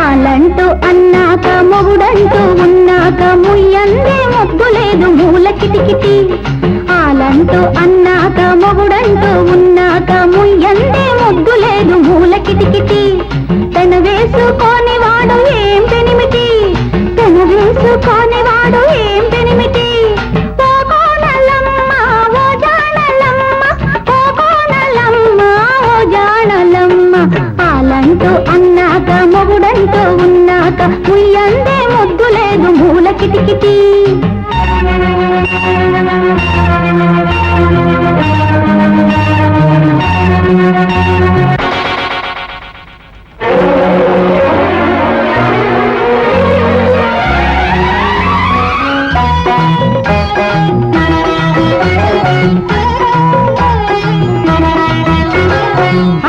ఆలంటూ అన్నాక మొగుడంటూ ఉన్నాక ముయ్యందే మొగ్గు లేదు మూల కిటికిటి ఆలంటూ అన్నాక మొగుడంటూ ఉన్నాక ముయ్యందే ముగ్గు లేదు మూల కిటికిటి తను వేసుకోని వాడు మూల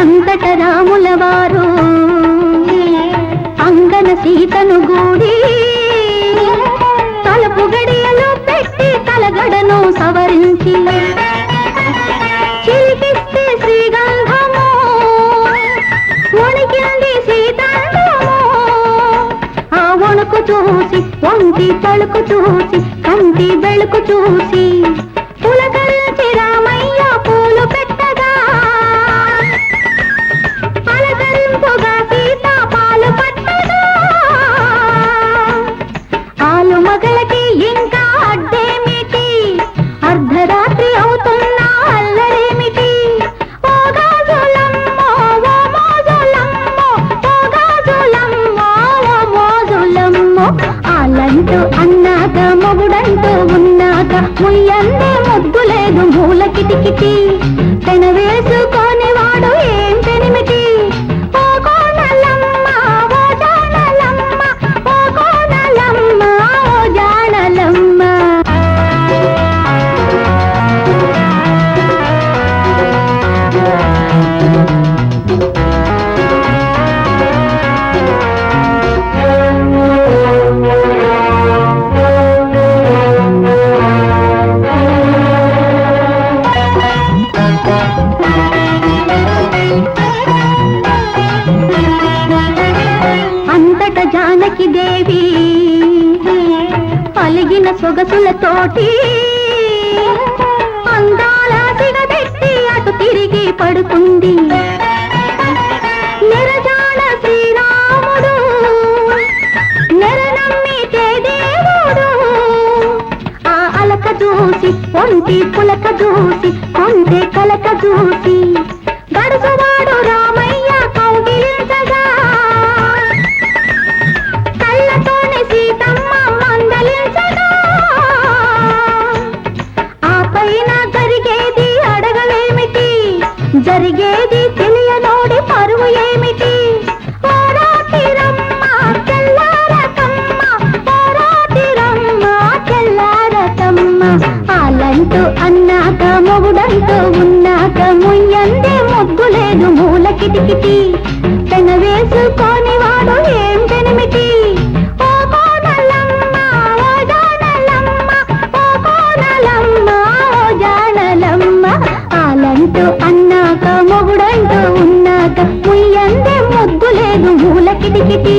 అంతట రాముల వారు అంగన సీతను తలగడను సవరించి చిలికిస్తే శ్రీగంధము వణికింది సీతాండము ఆ వణుకు చూసి ఒంటి తలుకు చూసి కంటి వెళుకు చూసి పులకరించి రామ ఆలంటూ అన్నాక మొగుడంటూ ఉన్నాక ముయ్యందే ముద్దు లేదు మూల కిటికిటి తన వేసుకో అంతట జానకి దేవి? పలిగిన సొగసులతోటి అందాల సిగబెట్టి అటు తిరిగి పడుకుంది. నిరజాన శ్రీరాముడు నెరనమ్మితే దేవుడు. ఆ అలక చూసి ఒంటి పులక చూసి కొంటే కలక చూసి ఆలంటూ అన్నాక మొగుడంటూ ఉన్నాక ముయ్యందే మొగ్గు లేదు మూల కిటికిటి తన వేసుకొని వాడు ఏం పెనిమిటి? ఆలంటూ అన్నాక మొగుడంటూ ఉన్నాక ముయ్యందే మొగ్గు లేదు మూల కిటికిటి